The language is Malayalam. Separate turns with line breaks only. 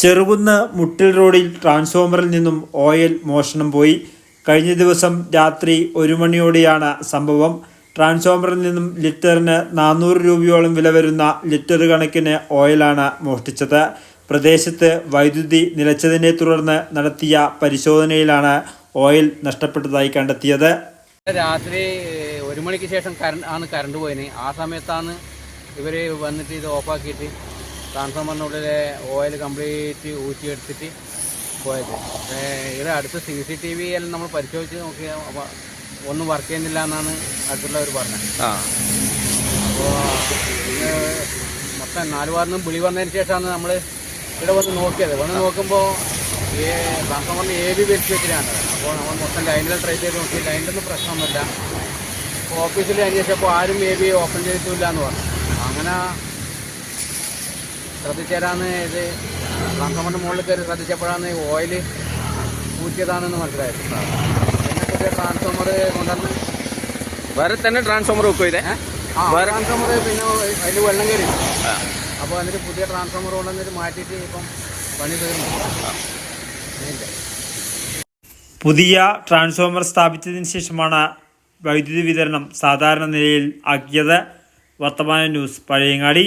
ചെറുകുന്ന് മുട്ടിൽ റോഡിൽ ട്രാൻസ്ഫോമറിൽ നിന്നും ഓയിൽ മോഷണം പോയി. കഴിഞ്ഞ ദിവസം രാത്രി ഒരു മണിയോടെയാണ് സംഭവം. ട്രാൻസ്ഫോമറിൽ നിന്നും ലിറ്ററിന് നാനൂറ് രൂപയോളം വില വരുന്ന ലിറ്റർ കണക്കിന് ഓയിലാണ് മോഷ്ടിച്ചത്. പ്രദേശത്ത് വൈദ്യുതി നിലച്ചതിനെ തുടർന്ന് നടത്തിയ പരിശോധനയിലാണ് ഓയിൽ നഷ്ടപ്പെട്ടതായി കണ്ടെത്തിയത്.
രാത്രി ഒരു മണിക്ക് ശേഷം കറണ്ട് ആണ് കറണ്ട് പോയിന്. ആ സമയത്താണ് ഇവർ വന്നിട്ട് ഇത് ഓഫാക്കിയിട്ട് ട്രാൻസ്ഫോമറിനുള്ളിലെ ഓയിൽ കംപ്ലീറ്റ് ഊറ്റിയെടുത്തിട്ട് പോയത്. ഇവിടെ അടുത്ത് സി സി ടി വി എല്ലാം നമ്മൾ പരിശോധിച്ച് നോക്കി ഒന്നും വർക്ക് ചെയ്യുന്നില്ല എന്നാണ് അടുത്തുള്ളവർ പറഞ്ഞത്.
ആ.
അപ്പോൾ ഇന്ന് മൊത്തം നാല് വാറിനും വിളി വന്നതിന് ശേഷമാണ് നമ്മൾ ഇവിടെ വന്ന് നോക്കിയത്. വന്ന് നോക്കുമ്പോൾ ഈ ട്രാൻസ്ഫോമറിന് എ ബി വെച്ച് വെച്ചിട്ടാണ്. അപ്പോൾ നമ്മൾ മൊത്തം ലൈനിൽ ട്രൈ ചെയ്ത് നോക്കി. ലൈനിലൊന്നും പ്രശ്നമൊന്നുമില്ല. ഓഫീസിൽ അന്വേഷിച്ചപ്പോൾ ആരും എ ബി ഓപ്പൺ ചെയ്തിട്ടില്ല എന്ന് പറഞ്ഞു. അങ്ങനെ ശ്രദ്ധിച്ചേരാന്ന് ഇത് ട്രാൻസ്ഫോമറിന്റെ മുകളിൽ കയറി ശ്രദ്ധിച്ചപ്പോഴാണ് ഈ ഓയിൽ ഊറ്റിയതാണെന്ന് മനസ്സിലായത്. പിന്നെ പുതിയ ട്രാൻസ്ഫോമർ കൊണ്ടുവന്ന്
വേറെ തന്നെ ട്രാൻസ്ഫോമർ വെക്കും ഇതേ?
ആ ട്രാൻസ്ഫോമർ പിന്നെ അതിൽ വെള്ളം കയറി. അപ്പോൾ എന്നിട്ട് പുതിയ ട്രാൻസ്ഫോമർ കൊണ്ടുവന്നിട്ട് മാറ്റിയിട്ട് ഇപ്പം പണി തീർന്നു.
പുതിയ ട്രാൻസ്ഫോമർ സ്ഥാപിച്ചതിന് ശേഷമാണ് വൈദ്യുതി വിതരണം സാധാരണ നിലയിൽ ആക്കിയത്. വർത്തമാന ന്യൂസ് പഴയങ്ങാടി.